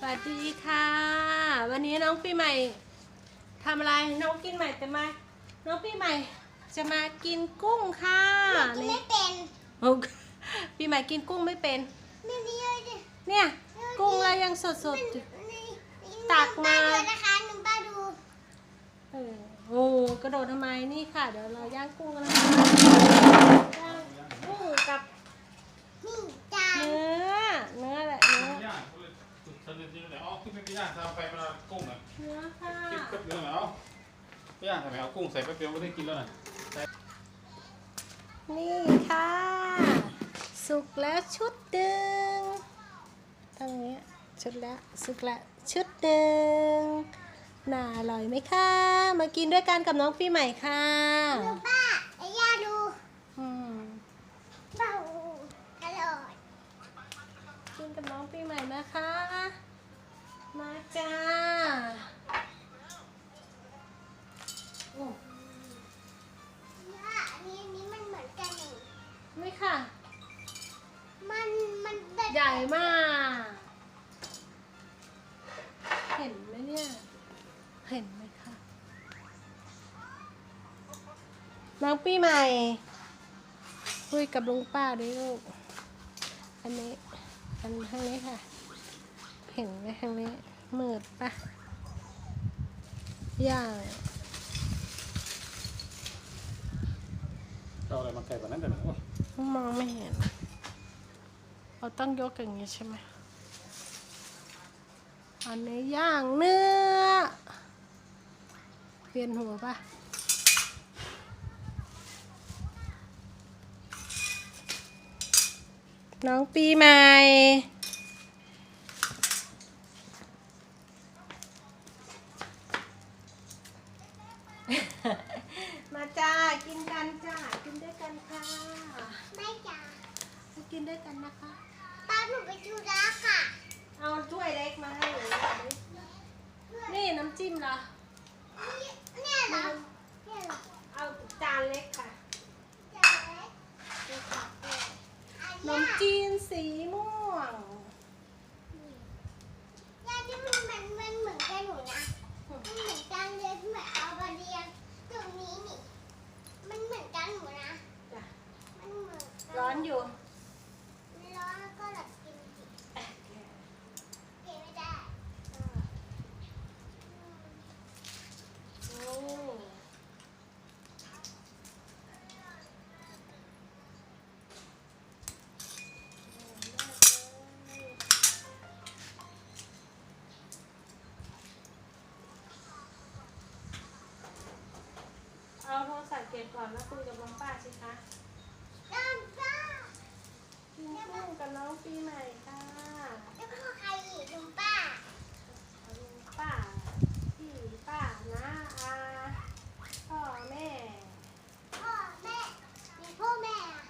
สวัสดีค่ะ วันนี้น้องปีใหม่ทำอะไรน้องกินใหม่จะมาน้องปีใหม่จะมากินกุ้งค่ะกินนี่ไม่เป็นโอ้ปีใหม่กินกุ้งไม่เป็นไม่มีเลยดิเนี่ยกุ้งเรายังสดๆอยู่นี่ตักมาหนึ่งป้ดูนะคะหนึ่งป้าดูเออโอ้กระโดดทำไมนี่ค่ะ เดี๋ยวเราย่างกุ้งกันนะคะย่างกุ้งกับ นี่จาน เนื้อเนื้อแหละเนื้อ ย่างเขา เลยสุดทันทีเลยอ๋อขึ้นไปย่างทำไฟมากุ้งอะเนื้อค่ะคิดแป๊บเดียวหน่อยเอาไปย่างทำไมเอากุ้งใส่แป๊บเดียวไม่ได้กินแล้วน่ะนี่ค่ะ สุกแล้วชุดหนึ่งตรงนี้ชุดแล้วสุกแล้วชุดหนึ่งน่าอร่อยไหมคะ มากินด้วยกันกับน้องปีใหม่ค่ะ ดูป้าไอ้ย่าดู อืม เบาตลอด กินกับน้ องปีใหม่นะคะ มาจ้าโอ้ย่าอันนี้อันนี้มันเหมือนกันนี่ไม่ค่ะ มันมันแบบใหญ่มาก เห็นไหมเนี่ย เห็นไหมคะน้องปีใหม่คุยกับลุงป้าด้วยลูกอันนี้ อันข้างนี้ค่ะ เห็นไหมข้างนี้มืดปะย่างเอาอะไรมาไก่แบบนั้นแต่หนึ่งโอ้ยมองไม่เห็นเราต้องยกอย่างนี้ใช่ไหมอันนี้ย่างเนื้อเวียนหัวปะ น้องปีใหม่ มาจ้า กินกันจ้า กินด้วยกันค่ะ ไม่จ้ามากินด้วยกันนะคะป้าหนูไปดูร้าค่ะ เอาถ้วยเล็กมาให้หนูหน่อยดินี่น้ำจิ้มเหรอนี่เนี่ยเหรอ เนี่ยเหรอ เอาจานเล็กค่ะ จานเล็ก นี่ค่ะ อั นขนเนี้มยจีนสีม่วง ย่าที่มันมันมันเหมือนกันหนูนะมันเหมือนกันเลยเหมือนเอามาเรียงตรงนี้นี่ มันเหมือนกันหนูนะ จ้ะ มันเหมือนกัร้อนอยู่ ร้อนแล้วก็หลับกินสิเก็บไม่ได้ โอ้เอาโทรศัพท์เก็บก่อนแล้วคุยกับน้องป้าสิคะน้ำป้ากินกุ้งกับน้องปีใหม่ค่ะแล้วพ่อใครอีกลุงป้าลุงป้าพี่ป้าน้าอาพ่อแม่พ่อแม่มีพ่อแม่อะ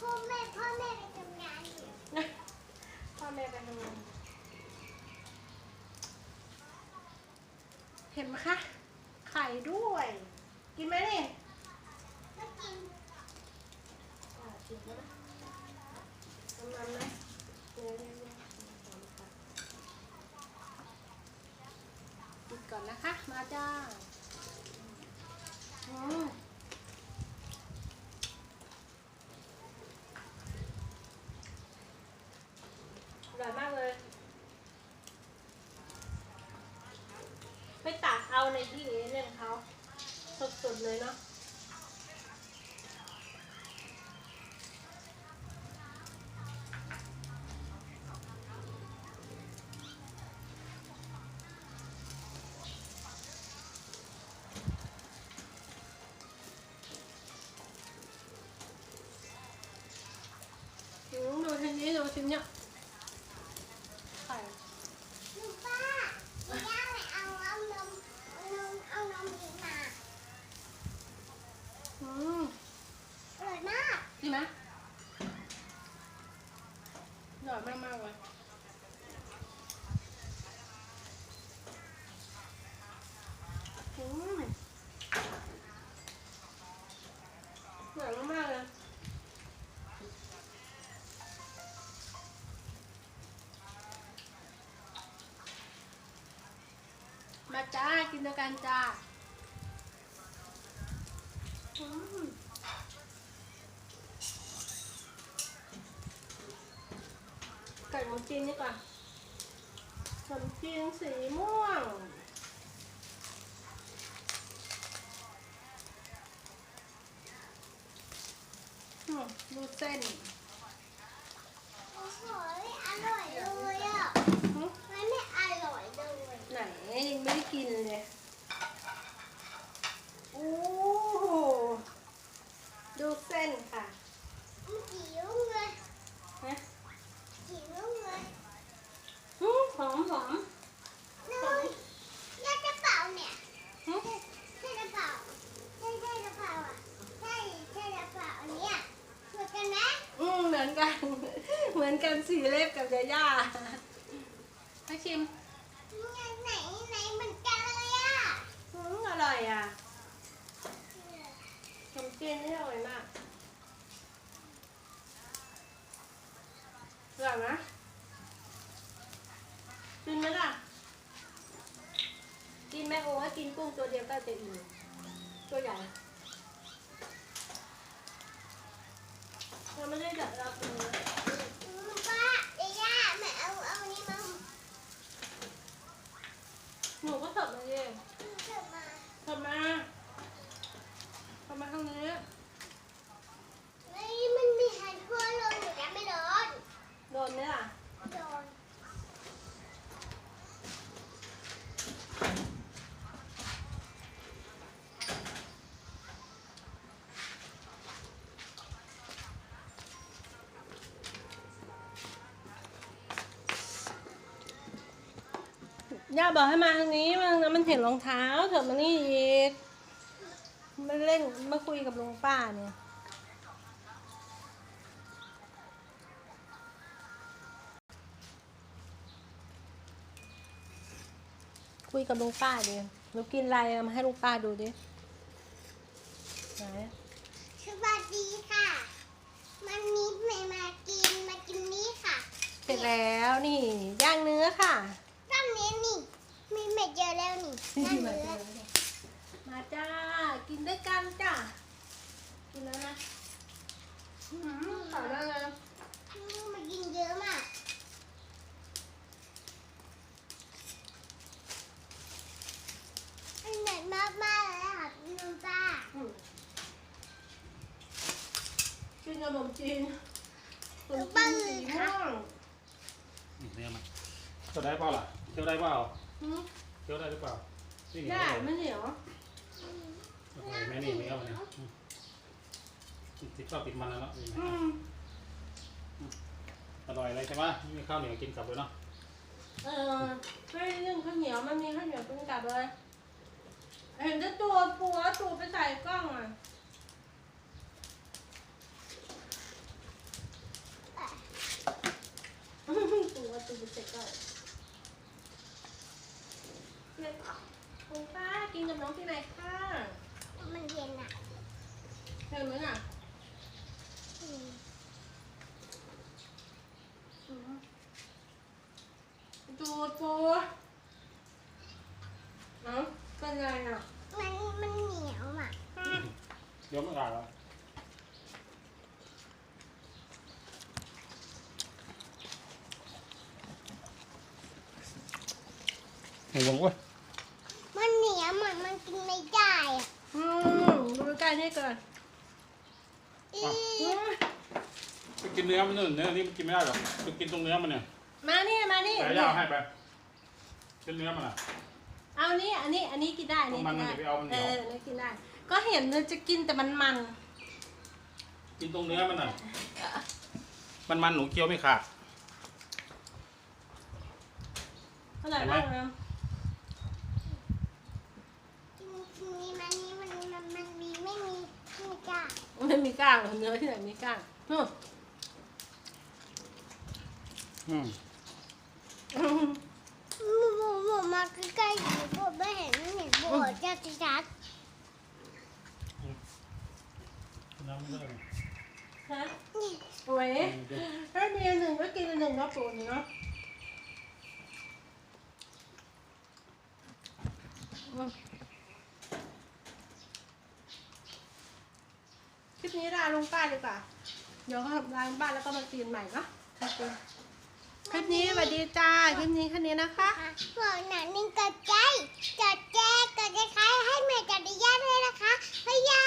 พ่อแม่พ่อแม่ไปทำงานอยู่พ่อแม่ไปทำงานเห็นไหมคะไข่ด้วย กินไหมนี่ก็กินอ่ากินแล้วนะน้ำมันไหมเดี๋ยวเดี๋ยวเดี๋ยวกินก่อนนะคะ มาจ้าอืมอร่อยมากเลย ไปตักเอาในที่เรื่องเขา สดๆเลยเนาะอืมดูทีนี้ดูทีเนี้ย หนังมากเลยมาจ้า กินกันจ้าไก่หมูจีนนี่ก่อนขนมจีนสีม่วง ดูเส้น โอ้โหอร่อยเลยอะหึมันไม่อร่อยเลย ไหนยังไม่ได้กินเลย โอ้โหดูเส้นค่ะ มันจิ๋วเลย ฮะ จิ๋วเลย หืมหอมหอม น้อยยากระเป๋าเนี่ย หืม ใช่กระเป๋าใช่ใช่กระเป๋าอะใช่ใช่กระเป๋าอันเนี้ยเหมือนกันไหม อืมเหมือน กัน เหมือนกันสีเล็บกับยาย่าให้ชิมไหนไหนเหมือนกันเลยอะอืมอร่อยอะขนมจีนนี่อร่อยมากอร่อยไหมกินไหมล่ะ กินไหมโอ้กินกุ้งตัวเดียวก็จะอิ่มตัวใหญ่เรา ไม่ได้จัดเราเป็นเนื้อป้าเอย่าแม่เอาเอานี้มาหนูก็เสิร์ฟมาเองเสิร์ฟมาเสิร์ฟมาเสิร์ฟมาทางนี้ไม่มันมีหันทั่วลงอยู่นะไม่โดนโดนไหมล่ะ ย่าบอกให้มาทางนี้มันมันเห็นรองเท้าเถอะมานี่อีกมาเล่นมาคุยกับลุงป้าเนี่ยคุยกับลุงป้าดิหนูกินอะไรเอามาให้ลุงป้าดูดิไหนสวัสดีค่ะ มันมีใหม่มากินมากินนี้ค่ะ เสร็จแล้วนี่ย่างเนื้อค่ะตั้งเนี้ยนี่ มีเม็ดเยอะแล้วนี่ตั้งเนื้อมาจ้า กินด้วยกันจ้ากินแล้วนะอืมต่อได้เลยอืมมากินเยอะมากอันไหนมากมากๆเลยค่ะพี่น้องป้าอืมกินขนมจีนขนมจีนสีม่วงนี่เนื้อมันเคี้ยวได้เปล่าล่ะเคี้ยวได้เปล่าอืมเคี้ยวได้หรือเปล่านี่ได้ไม่เหนียวโอ้โหแม่นี่ไม่เอาเนี่ยอืมติดชอบติดมันแล้วเนาะนี่อืนะมอร่อยเลยใช่ไหมไม่มีข้าวเหนียวกินกลับเลยเนาะเออไม่เรื่องข้าวเหนียวมันมีข้าวเหนียวปรุงกลับเลย เห็นแต่ตัวปัวตัวไปใส่กล้องอะ ตัวตัวไปใส่กล้อง เนี่ยคุณป้ากินกับน้องที่ไหนค่ะมันเย็นอะเห็นไหมน่ะอืมดูดปูเอ้าเป็นไงอะ มันมันเหนียวอะเดี๋ยวไม่ขาดแล้วหมูบงเว้ย มันเหนียวอะมันกินไม่ได้อะ อื มดูใกล้นี่ก่อนอีอืมไปกินเนื้อมันนู่นเนื้อนี่มันกินไม่ได้หรอกไปกินตรงเนื้อมันเนี่ยมานี่มานี่แต่ย่าให้ไปกินเนื้อมันอะ เอานี่อันนี้อันนี้กินได้อันนี้มันกินมันได้อย่าไปเอามันเหนีเอยว ออันนี้กินได้ ก็เห็นเลยจะกินแต่มันมันกินตรงเนื้อมันอะ มันมันหนูเคี้ยวไม่ขาด อร่อยมากนะ กินกินนี้มันนี้มันมันมันมีไม่มีไม่กล้า ไม่มีกล้างหรอกเนื้อที่ไหนมีกล้างนู่นอืมหมูหมูหมูมาใกล้ๆอยู่บดไม่เห็นไม่เห็นบดจะชัดน้ำมันก็เลยฮะๆนี่โอ้ยถ้ามีอันหนึ่งก็กินอันหนึ่งเนาะปูนเนาะอืม ลิปนี้ลาลงป้าดีกว่า เดี๋ยวก็ทำลาลงป้านแล้วก็มาตีนใหม่เนาะคลิปนี้สวัสดีจ้า คลิปนี้แค่นี้นะคะบอกหนังนิ่งกดใจกดแจกดใจคล้ายให้แม่จัดยาด้วยนะคะพยา